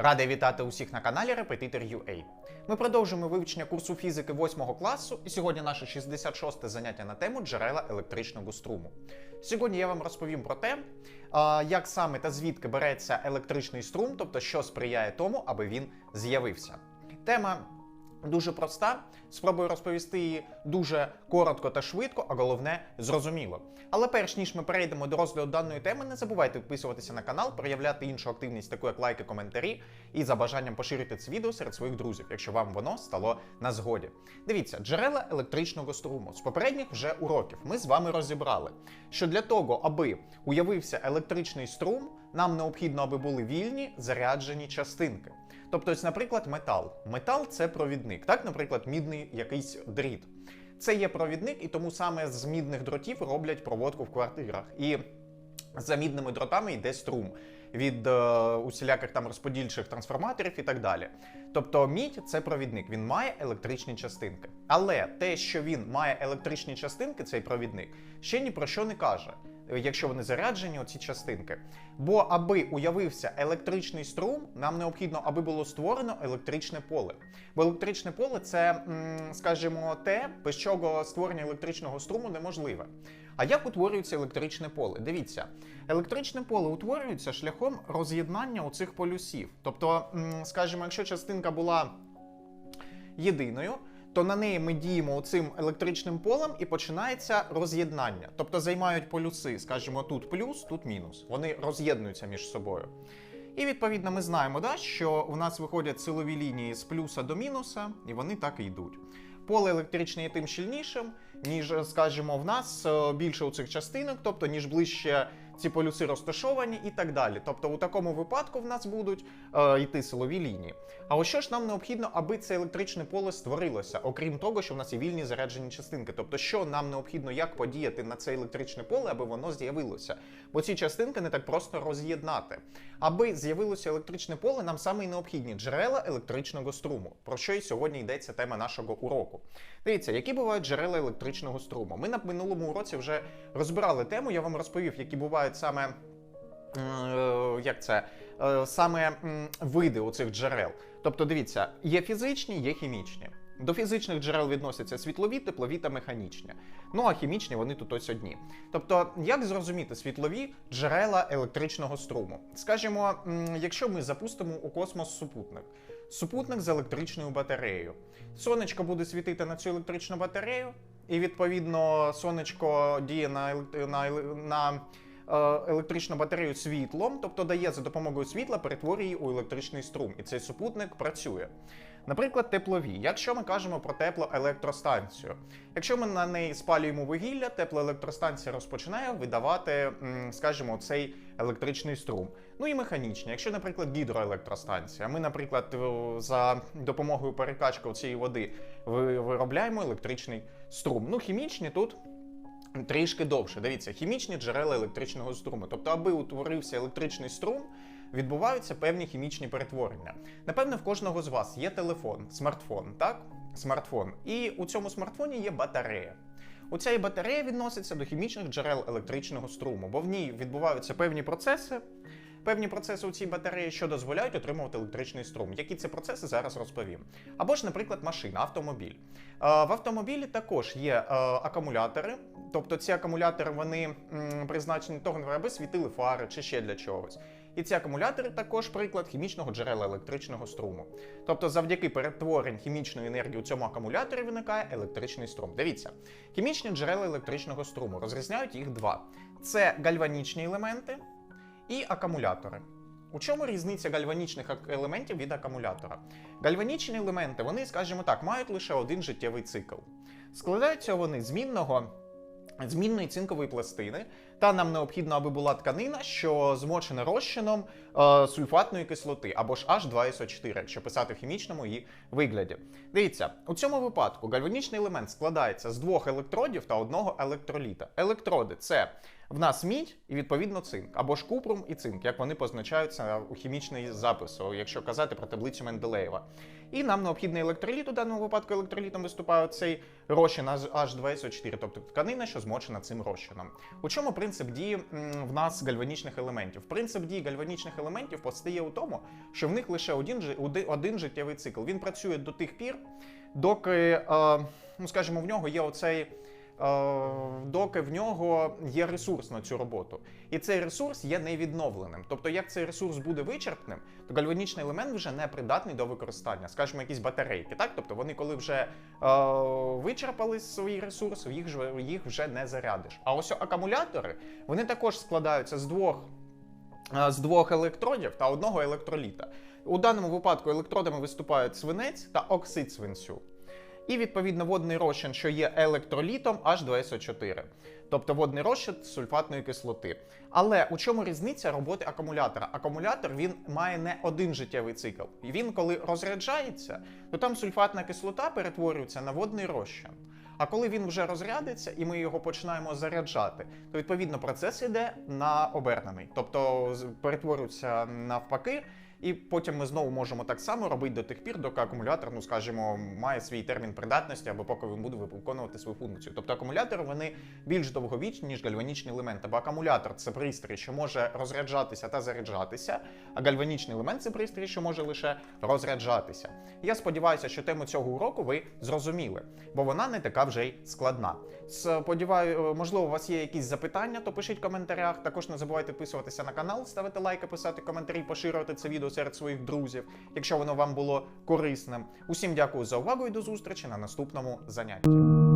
Радий вітати усіх на каналі Repetitor UA. Ми продовжуємо вивчення курсу фізики 8 класу, і сьогодні наше 66 заняття на тему джерела електричного струму. Сьогодні я вам розповім про те, як саме та звідки береться електричний струм, тобто що сприяє тому, аби він з'явився. Тема дуже проста. Спробую розповісти її дуже коротко та швидко, а головне зрозуміло. Але перш ніж ми перейдемо до розгляду даної теми, не забувайте підписуватися на канал, проявляти іншу активність, таку як лайки, коментарі, і за бажанням поширити це відео серед своїх друзів, якщо вам воно стало на згоді. Дивіться, джерела електричного струму з попередніх вже уроків ми з вами розібрали, що для того, аби уявився електричний струм, нам необхідно, аби були вільні заряджені частинки. Тобто, ось, наприклад, метал. Метал це провідник, так, наприклад, мідний якийсь дріт. Це є провідник, і тому саме з мідних дротів роблять проводку в квартирах. І за мідними дротами йде струм від е, усіляких там розподільчих трансформаторів і так далі. Тобто мідь це провідник, він має електричні частинки. Але те, що він має електричні частинки, цей провідник, ще ні про що не каже. Якщо вони заряджені, оці частинки. Бо аби уявився електричний струм, нам необхідно, аби було створено електричне поле. Бо електричне поле це, скажімо, те, без чого створення електричного струму неможливе. А як утворюється електричне поле? Дивіться, електричне поле утворюється шляхом роз'єднання у цих полюсів. Тобто, скажімо, якщо частинка була єдиною, то на неї ми діємо цим електричним полем і починається роз'єднання. Тобто займають полюси, скажімо, тут плюс, тут мінус. Вони роз'єднуються між собою. І відповідно ми знаємо, да, що в нас виходять силові лінії з плюса до мінуса, і вони так і йдуть. Поле електричне є тим щільнішим, ніж, скажімо, в нас е, більше у цих частинок, тобто ніж ближче ці полюси розташовані і так далі. Тобто, у такому випадку в нас будуть е, йти силові лінії. А ось що ж нам необхідно, аби це електричне поле створилося, окрім того, що в нас є вільні заряджені частинки. Тобто, що нам необхідно, як подіяти на це електричне поле, аби воно з'явилося. Бо ці частинки не так просто роз'єднати. Аби з'явилося електричне поле, нам саме й необхідні джерела електричного струму, про що і сьогодні йдеться тема нашого уроку. Дивіться, які бувають джерела електричного струму. Ми на минулому уроці вже розбирали тему. Я вам розповів, які бувають саме. е, Як це Е, саме види у цих джерел? Тобто, дивіться, є фізичні, є хімічні. До фізичних джерел відносяться світлові, теплові та механічні. Ну а хімічні вони тут ось одні. Тобто, як зрозуміти світлові джерела електричного струму? Скажімо, якщо ми запустимо у космос супутник, супутник з електричною батареєю. Сонечко буде світити на цю електричну батарею, і відповідно сонечко діє на, на, на електричну батарею світлом, тобто дає за допомогою світла, перетворює її у електричний струм, і цей супутник працює. Наприклад, теплові. Якщо ми кажемо про теплоелектростанцію, якщо ми на неї спалюємо вугілля, теплоелектростанція розпочинає видавати, скажімо, цей електричний струм. Ну і механічні. Якщо, наприклад, гідроелектростанція, ми, наприклад, за допомогою перекачки цієї води виробляємо електричний струм. Ну, хімічні тут трішки довше. Дивіться, хімічні джерела електричного струму. Тобто, аби утворився електричний струм, відбуваються певні хімічні перетворення. Напевне, в кожного з вас є телефон, смартфон, так? Смартфон. І у цьому смартфоні є батарея. У цій батарея відноситься до хімічних джерел електричного струму, бо в ній відбуваються певні процеси. Певні процеси у цій батареї, що дозволяють отримувати електричний струм. Які це процеси зараз розповім. Або ж, наприклад, машина, автомобіль. Е, В автомобілі також є е, акумулятори, тобто ці акумулятори вони призначені того, аби світили фари чи ще для чогось. І ці акумулятори також приклад хімічного джерела електричного струму. Тобто, завдяки перетворень хімічної енергії у цьому акумуляторі виникає електричний струм. Дивіться, хімічні джерела електричного струму розрізняють їх два: це гальванічні елементи і акумулятори. У чому різниця гальванічних елементів від акумулятора? Гальванічні елементи, вони, скажімо так, мають лише один життєвий цикл. Складаються вони з мінного. Змінної цинкової пластини, та нам необхідно, аби була тканина, що змочена розчином е, сульфатної кислоти або ж H2SO4, якщо писати в хімічному її вигляді. Дивіться, у цьому випадку гальванічний елемент складається з двох електродів та одного електроліта. Електроди це В нас мідь і відповідно цинк, або ж купрум і цинк, як вони позначаються у хімічний запис, якщо казати про таблицю Менделеєва. І нам необхідний електроліт, у даному випадку електролітом виступає цей розчин H2SO4, тобто тканина, що змочена цим розчином. У чому принцип дії в нас гальванічних елементів? Принцип дії гальванічних елементів постає у тому, що в них лише один, один життєвий цикл. Він працює до тих пір, доки, е, ну скажімо, в нього є оцей. Е, Доки в нього є ресурс на цю роботу, і цей ресурс є невідновленим. Тобто, як цей ресурс буде вичерпним, то гальванічний елемент вже не придатний до використання, скажімо, якісь батарейки. Так, тобто вони, коли вже е, вичерпали свій ресурс, їх їх вже не зарядиш. А ось акумулятори вони також складаються з двох е, з двох електродів та одного електроліта. У даному випадку електродами виступають свинець та оксид свинцю. І відповідно водний розчин, що є електролітом H2SO4, тобто водний розчин сульфатної кислоти. Але у чому різниця роботи акумулятора? Акумулятор він має не один життєвий цикл. І він, коли розряджається, то там сульфатна кислота перетворюється на водний розчин. А коли він вже розрядиться і ми його починаємо заряджати, то відповідно процес іде на обернений, тобто перетворюється навпаки. І потім ми знову можемо так само робити до тих пір, доки акумулятор, ну скажімо, має свій термін придатності або поки він буде виконувати свою функцію. Тобто акумулятори вони більш довговічні, ніж гальванічний елемент. Бо акумулятор це пристрій, що може розряджатися та заряджатися, а гальванічний елемент це пристрій, що може лише розряджатися. Я сподіваюся, що тему цього уроку ви зрозуміли, бо вона не така вже й складна. Сподіваю, можливо, у вас є якісь запитання, то пишіть в коментарях. Також не забувайте підписуватися на канал, ставити лайки, писати коментарі, поширювати це відео серед своїх друзів, якщо воно вам було корисним. Усім дякую за увагу і до зустрічі на наступному занятті.